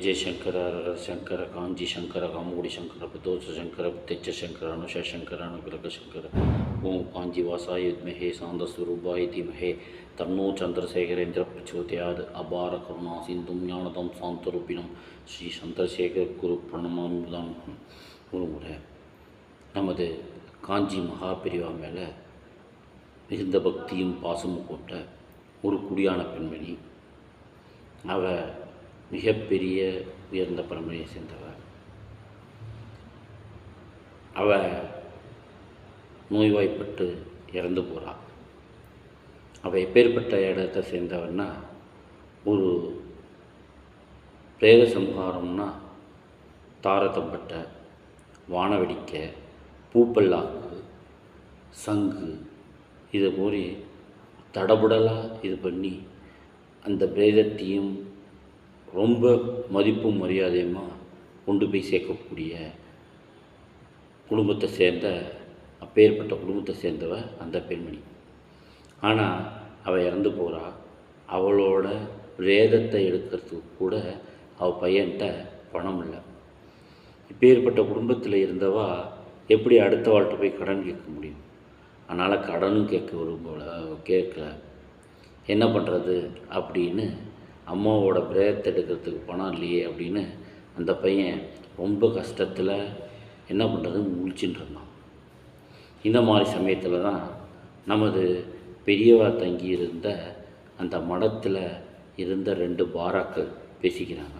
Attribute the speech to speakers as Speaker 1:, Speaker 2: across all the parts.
Speaker 1: ஜெய சங்கர சங்கர காஞ்சி சங்கர காமகுடி சங்கர பிரதோஷ சங்கர பிரத்யட்ச சங்கர அனுஷ சங்கர அனுகிரக சங்கர ஓம் காஞ்சி வாசாய வித்மஹே சாந்தஸ்வரூபாய தீமஹே தன்னோ சந்திரசேகரேந்திர பிரச்சோதயாத் அபார கருணா சிந்தும் ஞானதம் சாந்தரூபினம் ஸ்ரீ சந்திரசேகர் குரு பிரணமாமுதான் ஒரு நமது காஞ்சி மகாபிரிவா மேலே மிகுந்த பக்தியும் பாசமும் கொண்ட ஒரு குடியான பெண்மணி அவ மிகப்பெரிய உயர்ந்த பரம்பரையை சேர்ந்தவர். அவ நோய்வாய்ப்பட்டு இறந்து போகிறாள் அவள் எப்பேற்பட்ட இடத்தை சேர்ந்தவன்னா ஒரு பிரேத சம்ஹாரம்னா தாரத்தம்பட்ட வானவெடிக்கை பூப்பல்லாக்கு சங்கு இதை போய் தடபுடலாக இது பண்ணி அந்த பிரேதத்தையும் ரொம்ப மதிப்பும் மரியாதையுமா கொண்டு போய் சேர்க்கக்கூடிய குடும்பத்தை சேர்ந்த அப்பேற்பட்ட குடும்பத்தை சேர்ந்தவ அந்த பெண்மணி. ஆனால் அவள் இறந்து போகிறா அவளோட பிரேதத்தை எடுக்கிறதுக்கு கூட அவள் பையன்கிட்ட பணம் இல்லை. இப்பேற்பட்ட குடும்பத்தில் இருந்தவா எப்படி அடுத்த வாழ்க்கை போய் கடன் கேட்க முடியும்? அதனால் கடனும் கேட்க விரும்பல கேட்கல. என்ன பண்ணுறது அப்படின்னு அம்மாவோட பிரேயத்தை எடுக்கிறதுக்கு பணம் இல்லையே அப்படின்னு அந்த பையன் ரொம்ப கஷ்டத்தில் என்ன பண்ணுறதுன்னு முழிச்சுட்டு இருந்தான். இந்த மாதிரி சமயத்தில் தான் நமது பெரியவா தங்கி இருந்த அந்த மடத்தில் இருந்த ரெண்டு பாராக்கள் பேசிக்கிறாங்க.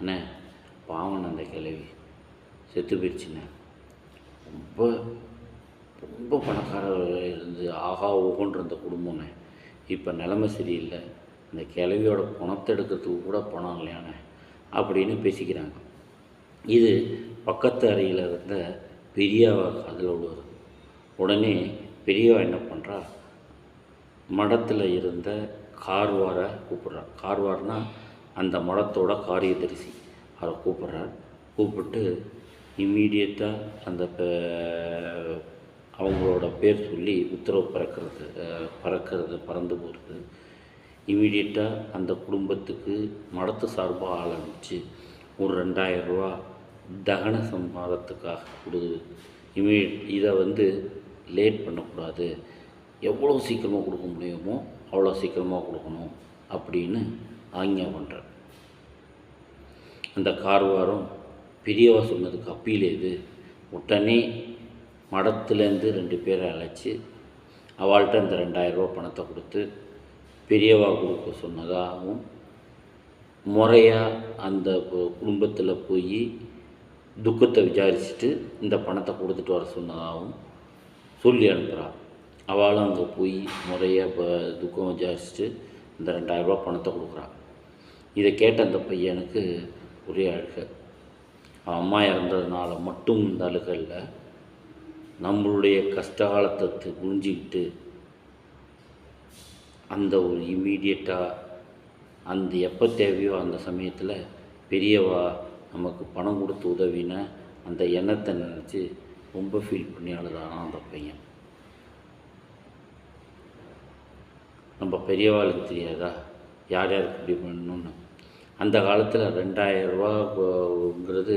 Speaker 1: என்ன பாவன் அந்த கிழவி. செத்து போயிடுச்சுண்ணே. ரொம்ப ரொம்ப பணக்காரர் இருந்து ஆகா ஓகோன்ற அந்த குடும்பம்ண்ணே. இப்போ நிலமை சரியில்லை. இந்த கிழவியோட பணத்தை எடுக்கிறதுக்கு கூட பணம் இல்லையாண்ணே அப்படின்னு பேசிக்கிறாங்க. இது பக்கத்து அறையில் இருந்த பெரியாவை அதில் விடுவது உடனே பெரியவா என்ன பண்ணுறா மடத்தில் இருந்த கார்வாரை கூப்பிட்றார் கார்வார்னால் அந்த மடத்தோட காரியதரிசி அவரை கூப்பிட்றார் கூப்பிட்டு இம்மீடியட்டாக அந்த அவங்களோட பேர் சொல்லி உத்தரவு பறக்கிறது பறக்கிறது பறந்து போகிறது இமீடியட்டாக அந்த குடும்பத்துக்கு மடத்து சார்பாக ஆரம்பிச்சு ஒரு ரெண்டாயிரரூவா தகன சம்பாதத்துக்காக கொடு. இமீடியட் இதை வந்து லேட் பண்ணக்கூடாது. எவ்வளோ சீக்கிரமாக கொடுக்க முடியுமோ அவ்வளோ சீக்கிரமாக கொடுக்கணும் அப்படின்னு ஆஞ்ஞா பண்ணுறார் அந்த கார்வாரம் பெரியவா சொன்னதுக்கு அப்பீல் இது உடனே மடத்துலேருந்து ரெண்டு பேரை அழைச்சி அவள்கிட்ட இந்த ரெண்டாயிரரூபா பணத்தை கொடுத்து பெரியவா கொடுக்க சொன்னதாகவும் முறையாக அந்த குடும்பத்தில் போய் துக்கத்தை விசாரிச்சுட்டு இந்த பணத்தை கொடுத்துட்டு வர சொன்னதாகவும் சொல்லி அனுப்புகிறாள் அவளும் அங்கே போய் முறையாக இப்போ துக்கம் விசாரிச்சுட்டு இந்த ரெண்டாயிரரூபா பணத்தை கொடுக்குறான் இதை கேட்ட அந்த பையனுக்கு ஒரே அழுக. அவன் அம்மா இறந்ததுனால மட்டும் இந்த அழுகல்ல இல்லை நம்மளுடைய கஷ்டகாலத்தை புரிஞ்சிக்கிட்டு அந்த ஒரு இம்மீடியட்டாக அந்த எப்போ தேவையோ அந்த சமயத்தில் பெரியவா நமக்கு பணம் கொடுத்து உதவின அந்த எண்ணத்தை நினச்சி ரொம்ப ஃபீல் பண்ணி அழுதானா அந்த பையன். நம்ம பெரியவாளுக்கு தெரியாதா? யார் யாருக்கு இப்படி பண்ணணும்னு? அந்த காலத்தில் ரெண்டாயிரரூபாங்கிறது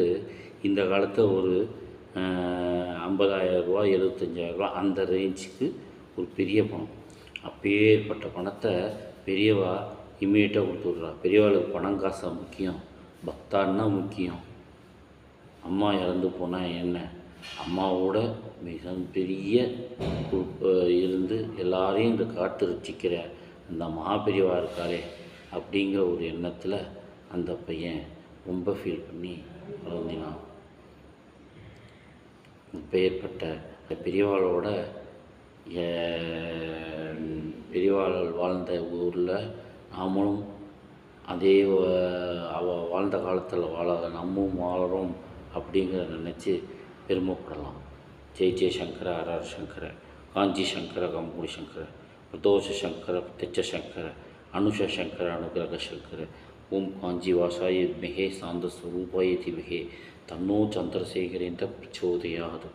Speaker 1: இந்த காலத்தில் ஒரு ஐம்பதாயிரம் ரூபா எழுபத்தஞ்சாயிரம் அந்த ரேஞ்சுக்கு ஒரு பெரிய பணம். அப்பேற்பட்ட பணத்தை பெரியவா இம்மீடியட்டாக கொடுத்து விட்றா. பெரியவாளுக்கு பணம் காசா முக்கியம். பக்தான்னா முக்கியம். அம்மா இறந்து போனால் என்ன? அம்மாவோட மிக பெரிய இருந்து எல்லாரையும் இந்த காத்து ரசிக்கிற அந்த மகாபெரிவா இருக்காரே அப்படிங்கிற ஒரு எண்ணத்தில் அந்த பையன் ரொம்ப ஃபீல் பண்ணி வளர்ந்தினான் இப்போ அந்த பெரியவாளோட அஹ், பெரியவாள் வாழ்ந்த ஊரில் நாமளும் அதே அவ வாழ்ந்த காலத்தில் வாழ நம்மும் வாழறோம் அப்படிங்கிறத நினச்சி பெருமைப்படலாம். ஜெய் ஜெய் சங்கர ஆர்ஆர் சங்கர காஞ்சி சங்கர கம்பூடி சங்கர பிரதோஷ சங்கர பிரத்யட்ச சங்கர அனுஷ சங்கர அனுகிரக சங்கர ஓம் காஞ்சி வாசாய வித்மஹே சாந்த ஸ்வரூபாய திமஹே தன்னோ சந்திரசேகரேந்திர பிரச்சோதையாது.